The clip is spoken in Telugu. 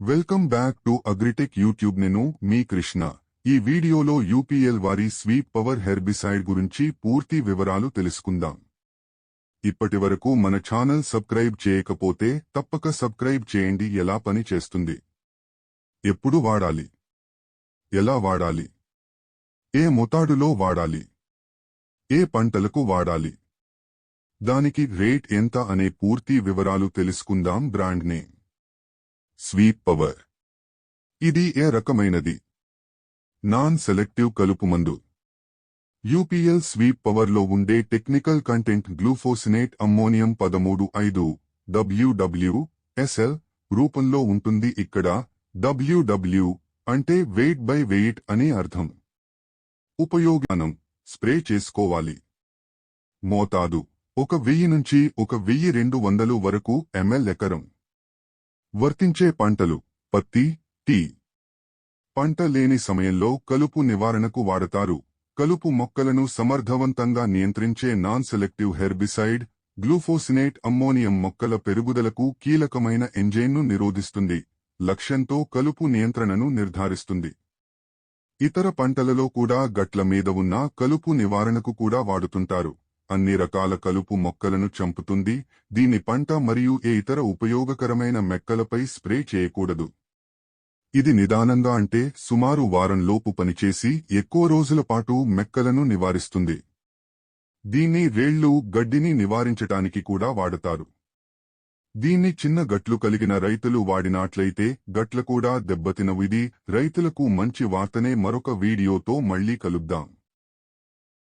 Welcome back to Agritech YouTube నేను మీ కృష్ణ. ఈ వీడియోలో యూపీఎల్ వారి స్వీప్ పవర్ హెర్బిసైడ్ గురించి పూర్తి వివరాలు తెలుసుకుందాం. ఇప్పటివరకు మన ఛానల్ సబ్స్క్రైబ్ చేయకపోతే తప్పక సబ్స్క్రైబ్ చేయండి ఎలా పని చేస్తుంది? ఎప్పుడు వాడాలి? ఎలా వాడాలి? ఏ మోతాడులో వాడాలి? ఏ పంటలకు వాడాలి? దానికి రేట్ ఎంత అనే పూర్తి వివరాలు తెలుసుకుందాం బ్రాండ్ నేమ్. స్వీప్ పవర్ ఇది ఏ రకమైనది? నాన్ సెలెక్టివ్ కలుపు మందు యూపీఎల్ స్వీప్ పవర్లో ఉండే టెక్నికల్ కంటెంట్ గ్లూఫోసినేట్ అమ్మోనియం పదమూడు ఐదు డబ్ల్యూడబ్ల్యూ ఎస్ఎల్ రూపంలో ఉంటుంది ఇక్కడ. డబ్ల్యూడబ్ల్యూ అంటే వెయిట్ బై వెయిట్ అనే అర్థం. ఉపయోగనం. స్ప్రే చేసుకోవాలి. మోతాదు. ఒక వెయ్యి నుంచి ఒక వెయ్యి రెండు వందలు వరకు ఎంఎల్ ఎకరం. వర్తించే పంటలు పత్తి టీ. పంట లేని సమయంలో కలుపు నివారణకు వాడతారు. కలుపు మొక్కలను సమర్థవంతంగా నియంత్రించే non selective herbicide glufosinate ammonium మొక్కల పెరుగుదలకు కీలకమైన ఎంజైన్ను నిరోధిస్తుంది. లక్ష్యంతో కలుపు నియంత్రణను నిర్ధారిస్తుంది. ఇతర పంటలలో కూడా గట్ల మీద ఉన్న కలుపు నివారణకు కూడా వాడుతుంటారు. అన్ని రకాల కలుపు మొక్కలను చంపుతుంది దీని పంట మరియు ఏ ఇతర ఉపయోగకరమైన మెక్కలపై స్ప్రే చేయకూడదు. ఇది నిదానంగా అంటే సుమారు వారంలోపు పనిచేసి ఎక్కువ రోజుల పాటు మెక్కలను నివారిస్తుంది. దీన్ని రేళ్ళు గడ్డిని నివారించటానికి కూడా వాడతారు. దీన్ని చిన్న గట్లు కలిగిన రైతులు వాడినట్లయితే గట్ల కూడా దెబ్బతినవిది రైతులకు మంచి వార్తనే. మరొక వీడియోతో మళ్ళీ కలుద్దాం.